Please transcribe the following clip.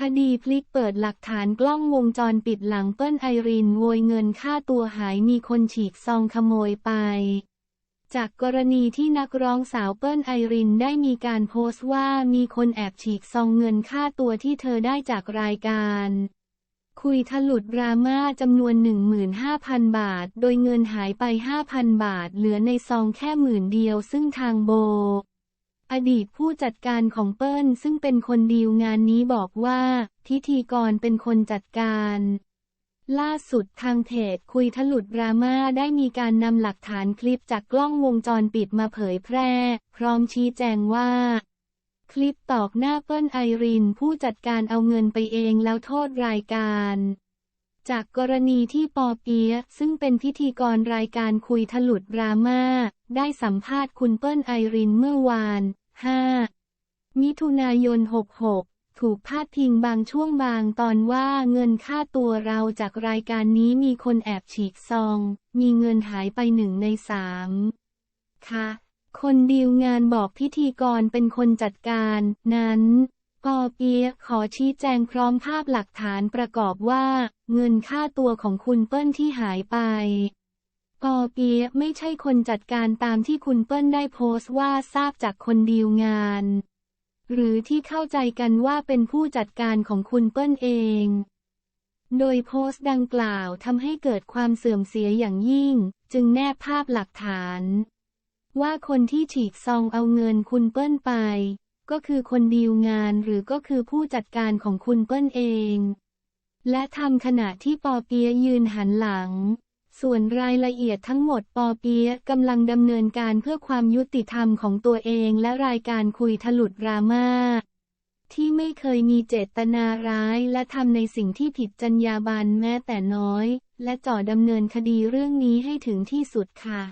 คดีพลิกเปิดหลักฐานกล้องวงจรปิดหลังเปิ้ลไอรินโวยเงินค่าตัวหายมีคนฉีกซองขโมยไป จากกรณีที่นักร้องสาวเปิ้ลไอรินได้มีการโพสต์ว่ามีคนแอบฉีกซองเงินค่าตัวที่เธอได้จากรายการ คุยทะลุดดราม่าจำนวน 15,000 บาท โดยเงินหายไป 5,000 บาท เหลือในซองแค่หมื่นเดียวซึ่งทางโบ อดีตผู้จัดการของเปิ้ลซึ่งเป็นคนดีลงานนี้บอกว่า พิธีกรเป็นคนจัดการ ล่าสุดทางเพจคุยทะลุดดราม่าได้มีการนำหลักฐานคลิปจากกล้องวงจรปิดมาเผยแพร่ พร้อมชี้แจงว่า คลิปตอกหน้าเปิ้ลไอรินผู้จัดการเอาเงินไปเองแล้วโทษรายการจากกรณีที่ปอเปียซึ่งเป็นพิธีกรรายการคุยทะลุดดราม่าได้สัมภาษณ์คุณเปิ้ลไอรินเมื่อวาน 5 มิถุนายน 66 ถูกพาดพิงบางช่วงบางตอนว่าเงินค่าตัวเราจากรายการนี้มีคนแอบฉีกซอง มีเงินหายไปหนึ่งในสามค่ะคนดีลงานบอกพิธีกรเป็นคนจัดการ นั้นปอเปียขอชี้แจงพร้อมภาพหลักฐานประกอบว่า เงินค่าตัวของคุณเปิ้ลที่หายไป ปอเปียไม่ใช่คนจัดการตามที่คุณเปิ้ลได้โพสต์ว่าทราบจากคนดีลงาน หรือที่เข้าใจกันว่าเป็นผู้จัดการของคุณเปิ้ลเอง โดยโพสต์ดังกล่าวทำให้เกิดความเสื่อมเสียอย่างยิ่ง จึงแนบภาพหลักฐาน ว่าคนที่ฉีกซองเอาเงินคุณเปิ้ลไป ก็คือคนดีลงานหรือก็คือผู้จัดการของคุณเปิ้ลเอง และทำขณะที่ปอเปียยืนหันหลัง ส่วนรายละเอียดทั้งหมดปอเปียะกำลังดำเนินการเพื่อความยุติธรรมของตัวเองและรายการคุยทะลุดดราม่าที่ไม่เคยมีเจตนาร้ายและทำในสิ่งที่ผิดจรรยาบรรณแม้แต่น้อย และจ่อดำเนินคดีเรื่องนี้ให้ถึงที่สุดค่ะ